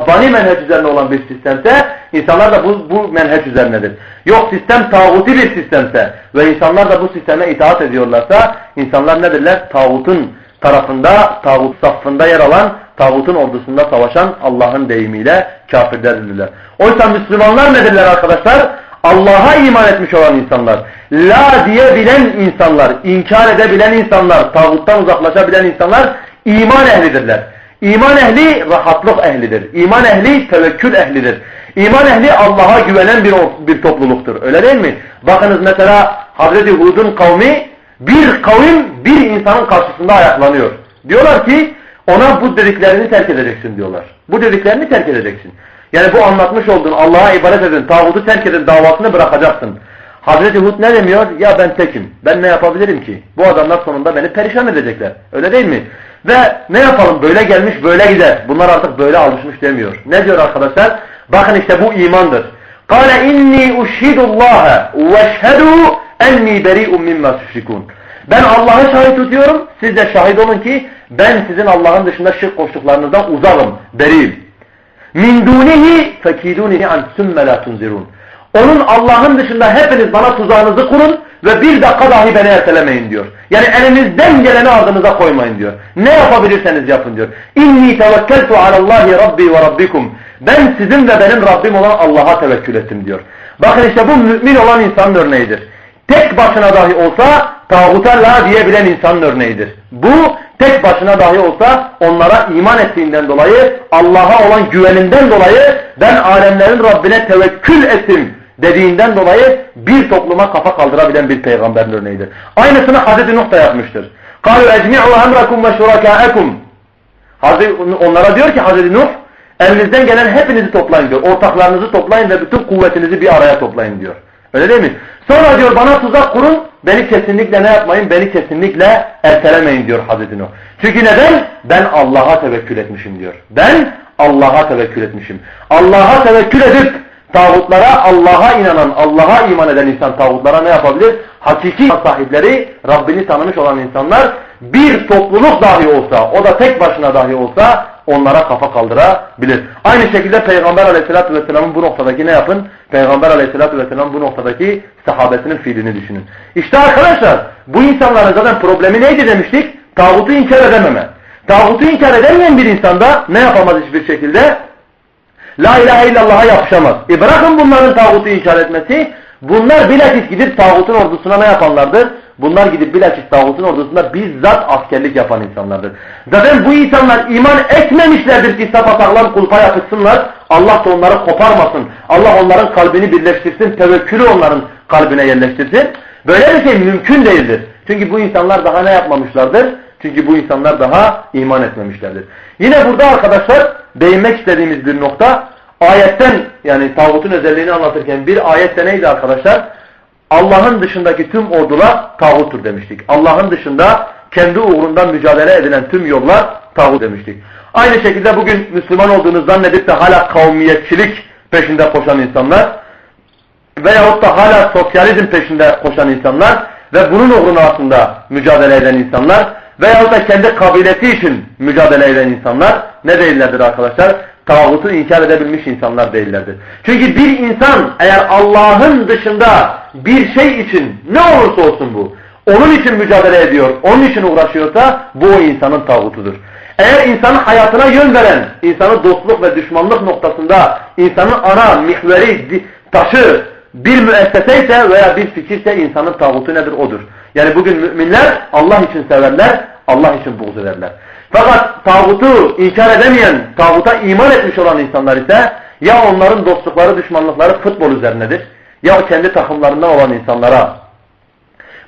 Rabbani menheç üzerine olan bir sistemse insanlar da bu, bu menheç üzerinedir. Yok sistem tağuti bir sistemse ve insanlar da bu sisteme itaat ediyorlarsa insanlar nedirler? Tağutun tarafında, tağut safında yer alan, tağutun ordusunda savaşan Allah'ın deyimiyle kafirlerdirler. Oysa Müslümanlar nedirler arkadaşlar? Allah'a iman etmiş olan insanlar, la diyebilen insanlar, inkar edebilen insanlar, tağuttan uzaklaşabilen insanlar iman ehlidirler. İman ehli rahatlık ehlidir. İman ehli tevekkül ehlidir. İman ehli Allah'a güvenen bir, bir topluluktur. Öyle değil mi? Bakınız mesela Hazreti Hud'un kavmi bir kavim bir insanın karşısında ayaklanıyor. Diyorlar ki ona bu dediklerini terk edeceksin diyorlar. Bu dediklerini terk edeceksin. Yani bu anlatmış olduğun Allah'a ibadet edin, tağutu terk edin davasını bırakacaksın. Hazreti Hud ne demiyor? Ya ben tekim. Ben ne yapabilirim ki? Bu adamlar sonunda beni perişan edecekler. Öyle değil mi? Ve ne yapalım? Böyle gelmiş böyle gider. Bunlar artık böyle alışmış demiyor. Ne diyor arkadaşlar? Bakın işte bu imandır. قَالَ اِنِّي اُشْهِدُ اللّٰهَ وَاشْهَدُوا اَنِّي بَرِيءٌ مِمَّا تُشْرِكُونَ Ben Allah'ı şahit tutuyorum. Siz de şahit olun ki ben sizin Allah'ın dışında şirk koştuklarınızdan uzakım, beriyim. Min dunihi fekidunihi an sümme la tunzirun. Onun Allah'ın dışında hepiniz bana tuzağınızı kurun ve bir dakika dahi beni ertelemeyin diyor. Yani elinizden geleni ardınıza koymayın diyor. Ne yapabilirseniz yapın diyor. İnni tevekkeltu alallahi rabbi ve rabbikum. Ben sizin ve benim Rabbim olan Allah'a tevekkül ettim diyor. Bakın işte bu mümin olan insanın örneğidir. Tek başına dahi olsa tağuta la diyebilen insanın örneğidir. Bu tek başına dahi olsa onlara iman ettiğinden dolayı Allah'a olan güveninden dolayı ben alemlerin Rabbine tevekkül ettim dediğinden dolayı bir topluma kafa kaldırabilen bir peygamberin örneğidir. Aynısını Hazreti Nuh da yapmıştır. قَالُوا اَجْمِعُوا اَمْرَكُمْ وَشُرَكَاءَكُمْ Onlara diyor ki Hazreti Nuh elinizden gelen hepinizi toplayın diyor. Ortaklarınızı toplayın ve bütün kuvvetinizi bir araya toplayın diyor. Öyle değil mi? Sonra diyor bana tuzak kurun, beni kesinlikle ne yapmayın, beni kesinlikle ertelemeyin diyor Hazreti Nuh. Çünkü neden? Ben Allah'a tevekkül etmişim diyor. Ben Allah'a tevekkül etmişim. Allah'a tevekkül edip tağutlara Allah'a inanan, Allah'a iman eden insan tağutlara ne yapabilir? Hakiki sahipleri, Rabbini tanımış olan insanlar bir topluluk dahi olsa, o da tek başına dahi olsa onlara kafa kaldırabilir. Aynı şekilde Peygamber aleyhissalatü vesselamın bu noktadaki ne yapın? Peygamber aleyhissalatü vesselam bu noktadaki sahabesinin fiilini düşünün. İşte arkadaşlar bu insanların zaten problemi neydi demiştik? Tağutu inkar edememe. Tağutu inkar edemeyen bir insanda ne yapamaz hiçbir şekilde? La ilahe illallah'a yapışamaz. E bırakın bunların tağutu inkar etmesi. Bunlar bilakis gidip tağutun ordusuna ne yapanlardır? Bunlar gidip bilakis tağutun ordusunda bizzat askerlik yapan insanlardır. Zaten bu insanlar iman etmemişlerdir ki sapasağlam kulpa yapışsınlar. Allah da onları koparmasın. Allah onların kalbini birleştirsin. Tevekkülü onların kalbine yerleştirsin. Böyle bir şey mümkün değildir. Çünkü bu insanlar daha ne yapmamışlardır? Çünkü bu insanlar daha iman etmemişlerdir. Yine burada arkadaşlar değinmek istediğimiz bir nokta ayetten yani tağutun özelliğini anlatırken bir ayette neydi arkadaşlar? Allah'ın dışındaki tüm ordular tağuttur demiştik. Allah'ın dışında kendi uğrundan mücadele edilen tüm yollar tağut demiştik. Aynı şekilde bugün Müslüman olduğunu zannedip de hala kavmiyetçilik peşinde koşan insanlar veyahut da hala sosyalizm peşinde koşan insanlar ve bunun uğruna aslında mücadele eden insanlar veyahut da kendi kabileti için mücadele eden insanlar ne değillerdir arkadaşlar? Tağutu inkar edebilmiş insanlar değillerdir. Çünkü bir insan eğer Allah'ın dışında bir şey için ne olursa olsun bu, onun için mücadele ediyor, onun için uğraşıyorsa bu o insanın tağutudur. Eğer insanın hayatına yön veren, insanı dostluk ve düşmanlık noktasında insanın ana mihveri, taşı bir müessese ise veya bir fikirse insanın tağutu nedir? Odur. Yani bugün müminler Allah için severler, Allah için buğz ederler. Fakat tağutu inkar edemeyen, tağuta iman etmiş olan insanlar ise ya onların dostlukları, düşmanlıkları futbol üzerinedir. Ya kendi takımlarından olan insanlara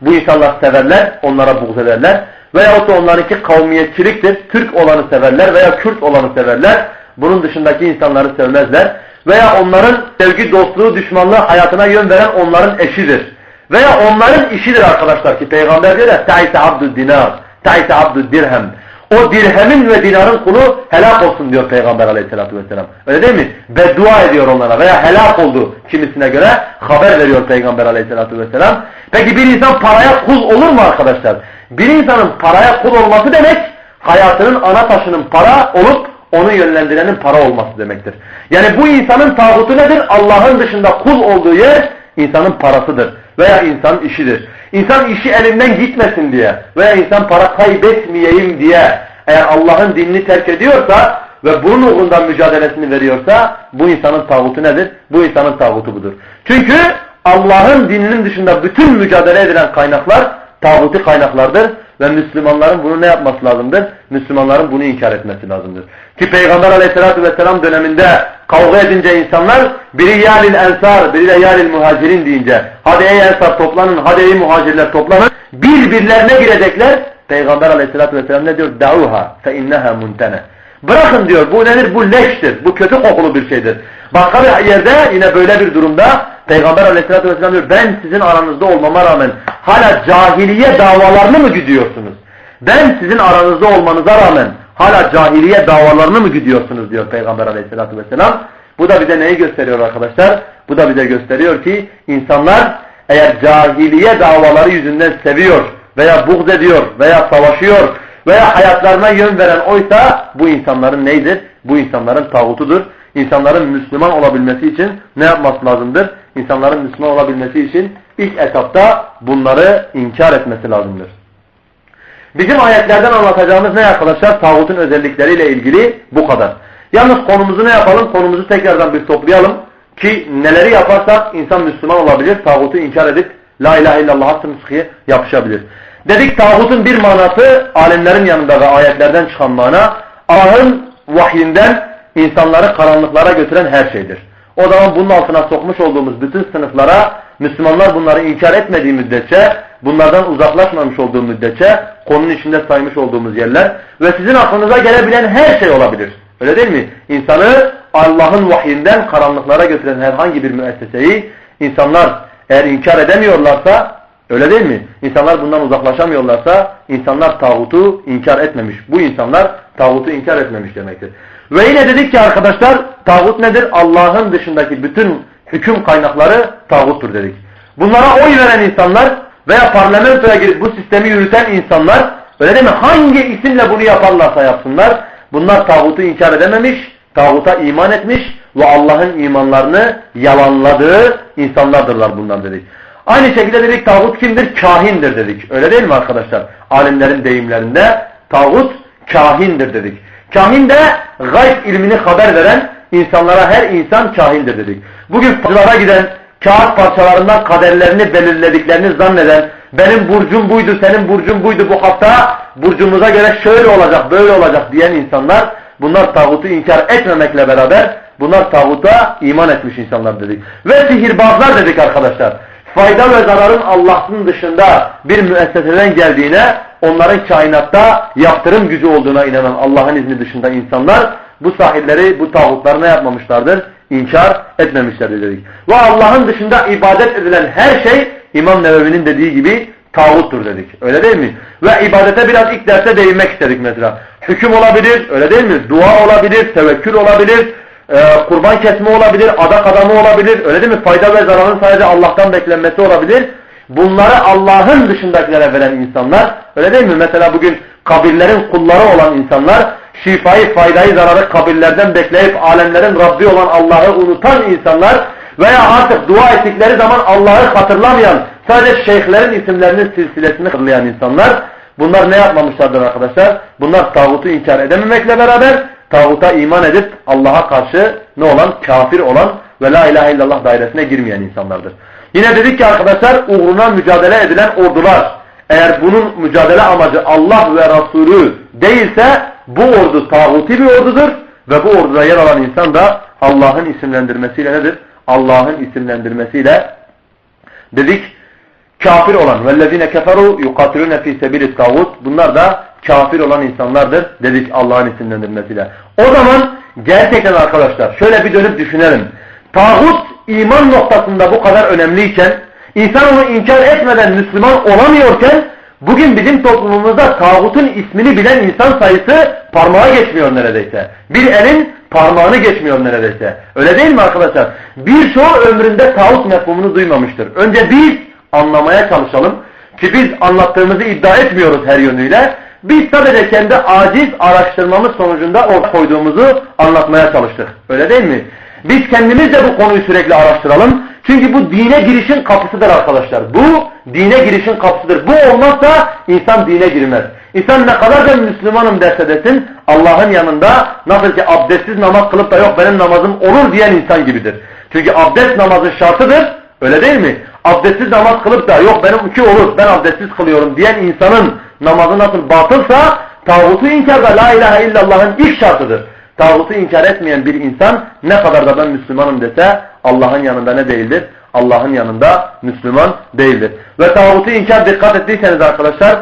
bu insanlar severler, onlara buğz ederler. Veyahut da onlarınki kavmiyetçiliktir. Türk olanı severler veya Kürt olanı severler. Bunun dışındaki insanları sevmezler. Veya onların sevgi, dostluğu, düşmanlığı hayatına yön veren onların eşidir. Veya onların işidir arkadaşlar ki Peygamber diyor ya Ta'ise abdü dinar, ta'ise abdü dirhem. O dirhemin ve dinarın kulu helak olsun diyor Peygamber aleyhissalatü vesselam. Öyle değil mi? Beddua ediyor onlara veya helak oldu kimisine göre haber veriyor Peygamber aleyhissalatü vesselam. Peki bir insan paraya kul olur mu arkadaşlar? Bir insanın paraya kul olması demek hayatının ana taşının para olup onu yönlendirenin para olması demektir. Yani bu insanın tağutu nedir? Allah'ın dışında kul olduğu yer insanın parasıdır veya insanın işidir. İnsan işi elinden gitmesin diye veya insan para kaybetmeyeyim diye eğer Allah'ın dinini terk ediyorsa ve bunun uğrundan mücadelesini veriyorsa bu insanın tağutu nedir? Bu insanın tağutu budur. Çünkü Allah'ın dininin dışında bütün mücadele edilen kaynaklar tağuti kaynaklardır ve Müslümanların bunu ne yapması lazımdır? Müslümanların bunu inkar etmesi lazımdır. Ki Peygamber aleyhissalatü vesselam döneminde kavga edince insanlar biri yalil ensar, biri de yalil muhacirin deyince hadi ey ensar toplanın, hadi ey muhacirler toplanın birbirlerine girecekler. Peygamber aleyhissalatü vesselam ne diyor? Fe inneha muntene. Bırakın diyor bu nedir? Bu leştir. Bu kötü kokulu bir şeydir. Başka bir yerde yine böyle bir durumda Peygamber aleyhissalatü vesselam diyor ben sizin aranızda olmama rağmen hala cahiliye davalarını mı gidiyorsunuz? Ben sizin aranızda olmanıza rağmen hala cahiliye davalarını mı gidiyorsunuz diyor Peygamber aleyhissalatü vesselam. Bu da bize neyi gösteriyor arkadaşlar? Bu da bize gösteriyor ki insanlar eğer cahiliye davaları yüzünden seviyor veya buğz ediyor veya savaşıyor veya hayatlarına yön veren oysa bu insanların neydir? Bu insanların tağutudur. İnsanların Müslüman olabilmesi için ne yapması lazımdır? İnsanların Müslüman olabilmesi için ilk etapta bunları inkar etmesi lazımdır. Bizim ayetlerden anlatacağımız ne arkadaşlar? Tağutun özellikleriyle ilgili bu kadar. Yalnız konumuzu ne yapalım? Konumuzu tekrardan bir toplayalım. Ki neleri yaparsak insan Müslüman olabilir. Tağutu inkar edip La ilahe illallah hakkı yapışabilir. Dedik tağutun bir manası alimlerin yanında ve ayetlerden çıkan mana Allah'ın vahyinden insanları karanlıklara götüren her şeydir. O zaman bunun altına sokmuş olduğumuz bütün sınıflara Müslümanlar bunları inkar etmediği müddetçe, bunlardan uzaklaşmamış olduğu müddetçe konunun içinde saymış olduğumuz yerler ve sizin aklınıza gelebilen her şey olabilir. Öyle değil mi? İnsanı Allah'ın vahyinden karanlıklara götüren herhangi bir müesseseyi insanlar eğer inkar edemiyorlarsa Öyle değil mi? İnsanlar bundan uzaklaşamıyorlarsa insanlar tağutu inkar etmemiş. Bu insanlar tağutu inkar etmemiş demektir. Ve yine dedik ki arkadaşlar tağut nedir? Allah'ın dışındaki bütün hüküm kaynakları tağuttur dedik. Bunlara oy veren insanlar veya parlamentoya girip bu sistemi yürüten insanlar öyle değil mi? Hangi isimle bunu yaparlarsa yapsınlar bunlar tağutu inkar edememiş, tağuta iman etmiş ve Allah'ın imanlarını yalanladığı insanlardırlar bundan dedik. Aynı şekilde dedik tağut kimdir? Kahindir dedik. Öyle değil mi arkadaşlar? Alimlerin deyimlerinde tağut kahindir dedik. Kahin de gayb ilmini haber veren insanlara her insan kahindir dedik. Bugün fazlara giden kağıt parçalarından kaderlerini belirlediklerini zanneden benim burcum buydu, senin burcun buydu bu hafta burcumuza göre şöyle olacak, böyle olacak diyen insanlar bunlar tağutu inkar etmemekle beraber bunlar tağuta iman etmiş insanlar dedik. Ve sihirbazlar dedik arkadaşlar fayda ve zararın Allah'ın dışında bir müesseseden geldiğine, onların kainatta yaptırım gücü olduğuna inanan Allah'ın izni dışında insanlar bu sahilleri, bu tağutları ne yapmamışlardır? İnkar etmemişlerdir dedik. Ve Allah'ın dışında ibadet edilen her şey İmam Nevevi'nin dediği gibi tağuttur dedik. Öyle değil mi? Ve ibadete biraz ilk derste değinmek istedik mesela. Hüküm olabilir, öyle değil mi? Dua olabilir, tevekkül olabilir, e, kurban kesme olabilir, adak adamı olabilir. Öyle değil mi? Fayda ve zararın sadece Allah'tan beklenmesi olabilir. Bunları Allah'ın dışındakilere veren insanlar. Öyle değil mi? Mesela bugün kabirlerin kulları olan insanlar şifayı, faydayı, zararı kabirlerden bekleyip alemlerin Rabbi olan Allah'ı unutan insanlar veya artık dua ettikleri zaman Allah'ı hatırlamayan sadece şeyhlerin isimlerinin silsilesini hatırlayan insanlar bunlar ne yapmamışlardır arkadaşlar? Bunlar tağutu inkar edememekle beraber tağuta iman edip Allah'a karşı ne olan? Kafir olan ve la ilahe illallah dairesine girmeyen insanlardır. Yine dedik ki arkadaşlar uğruna mücadele edilen ordular eğer bunun mücadele amacı Allah ve Resulü değilse bu ordu tağuti bir ordudur ve bu orduda yer alan insan da Allah'ın isimlendirmesiyle nedir? Allah'ın isimlendirmesiyle dedik kafir olan vellezine keferu yukatilune fi sebilit tağut bunlar da kafir olan insanlardır dedik Allah'ın isimlendirmesiyle. O zaman gerçekten arkadaşlar şöyle bir dönüp düşünelim. Tağut iman noktasında bu kadar önemliyken insan onu inkar etmeden Müslüman olamıyorken bugün bizim toplumumuzda tağutun ismini bilen insan sayısı parmağa geçmiyor neredeyse. Bir elin parmağını geçmiyor neredeyse. Öyle değil mi arkadaşlar? Birçoğu ömründe tağut mefhumunu duymamıştır. Önce biz anlamaya çalışalım ki biz anlattığımızı iddia etmiyoruz her yönüyle. biz sadece kendi aciz araştırmamız sonucunda ortaya koyduğumuzu anlatmaya çalıştık. Öyle değil mi? Biz kendimiz de bu konuyu sürekli araştıralım. Çünkü bu dine girişin kapısıdır arkadaşlar. Bu dine girişin kapısıdır. Bu olmazsa insan dine girmez. İnsan ne kadar da Müslümanım derse desin Allah'ın yanında nasıl ki abdestsiz namaz kılıp da yok benim namazım olur diyen insan gibidir. Çünkü abdest namazın şartıdır. Öyle değil mi? Abdestsiz namaz kılıp da yok benim iki olur ben abdestsiz kılıyorum diyen insanın namazı nasıl batılsa tağutu inkar da la ilahe illallah'ın ilk şartıdır. Tağutu inkar etmeyen bir insan ne kadar da ben Müslümanım dese Allah'ın yanında ne değildir? Allah'ın yanında Müslüman değildir. Ve tağutu inkar dikkat ettiyseniz arkadaşlar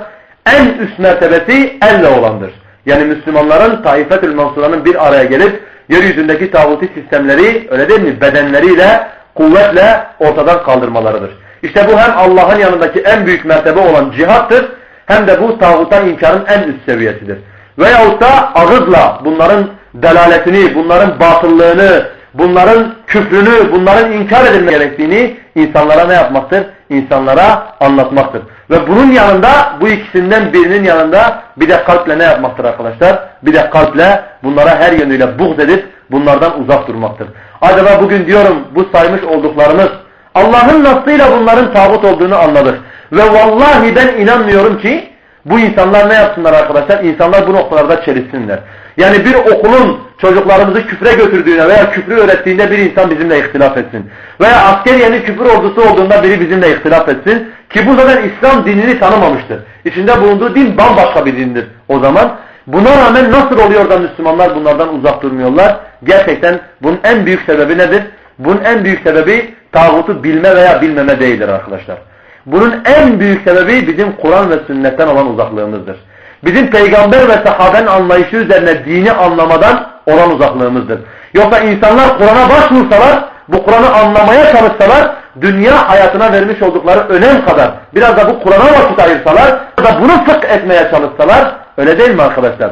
en üst mertebesi elle olandır. Yani Müslümanların Taifetül Mansura'nın bir araya gelip yeryüzündeki tağuti sistemleri öyle değil mi bedenleriyle kuvvetle ortadan kaldırmalarıdır. İşte bu hem Allah'ın yanındaki en büyük mertebe olan cihattır hem de bu tağuta inkarın en üst seviyesidir. Veyahut da ağızla bunların delaletini, bunların batıllığını, bunların küfrünü, bunların inkar edilme gerektiğini insanlara ne yapmaktır? İnsanlara anlatmaktır. Ve bunun yanında bu ikisinden birinin yanında bir de kalple ne yapmaktır arkadaşlar? Bir de kalple bunlara her yönüyle buğz edip bunlardan uzak durmaktır. Acaba bugün diyorum bu saymış olduklarımız Allah'ın nasıyla bunların tağut olduğunu anladık. Ve vallahi ben inanmıyorum ki bu insanlar ne yapsınlar arkadaşlar? İnsanlar bu noktalarda çelişsinler. Yani bir okulun çocuklarımızı küfre götürdüğüne veya küfrü öğrettiğinde bir insan bizimle ihtilaf etsin. Veya askeriyenin küfür ordusu olduğunda biri bizimle ihtilaf etsin. Ki bu zaten İslam dinini tanımamıştır. İçinde bulunduğu din bambaşka bir dindir o zaman. Buna rağmen nasıl oluyor da Müslümanlar bunlardan uzak durmuyorlar? Gerçekten bunun en büyük sebebi nedir? Bunun en büyük sebebi tağutu bilme veya bilmeme değildir arkadaşlar. Bunun en büyük sebebi bizim Kur'an ve sünnetten olan uzaklığımızdır. Bizim peygamber ve sahabenin anlayışı üzerine dini anlamadan olan uzaklığımızdır. Yoksa insanlar Kur'an'a başvursalar, bu Kur'an'ı anlamaya çalışsalar, dünya hayatına vermiş oldukları önem kadar biraz da bu Kur'an'a vakit ayırsalar, da bunu sık etmeye çalışsalar, öyle değil mi arkadaşlar?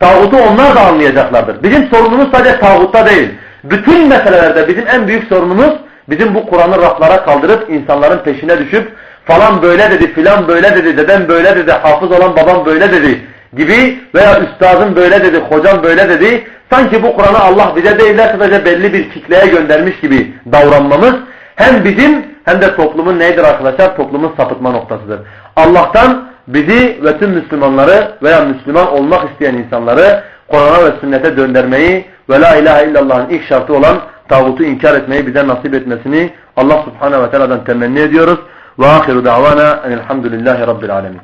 Tağutu onlar da anlayacaklardır. Bizim sorunumuz sadece tağutta değil. Bütün meselelerde bizim en büyük sorunumuz bizim bu Kur'an'ı raflara kaldırıp insanların peşine düşüp falan böyle dedi, filan böyle dedi, dedem böyle dedi, hafız olan babam böyle dedi gibi veya üstazım böyle dedi, hocam böyle dedi. Sanki bu Kur'an'ı Allah bize değil de sadece belli bir kitleye göndermiş gibi davranmamız hem bizim hem de toplumun neydir arkadaşlar? Toplumun sapıtma noktasıdır. Allah'tan bizi ve tüm Müslümanları veya Müslüman olmak isteyen insanları Kur'an'a ve sünnete döndürmeyi ve la ilahe illallah'ın ilk şartı olan tağutu inkar etmeyi bize nasip etmesini Allah subhanehu ve teala'dan temenni ediyoruz. Ve ahiru davana enelhamdülillahi rabbil alemin.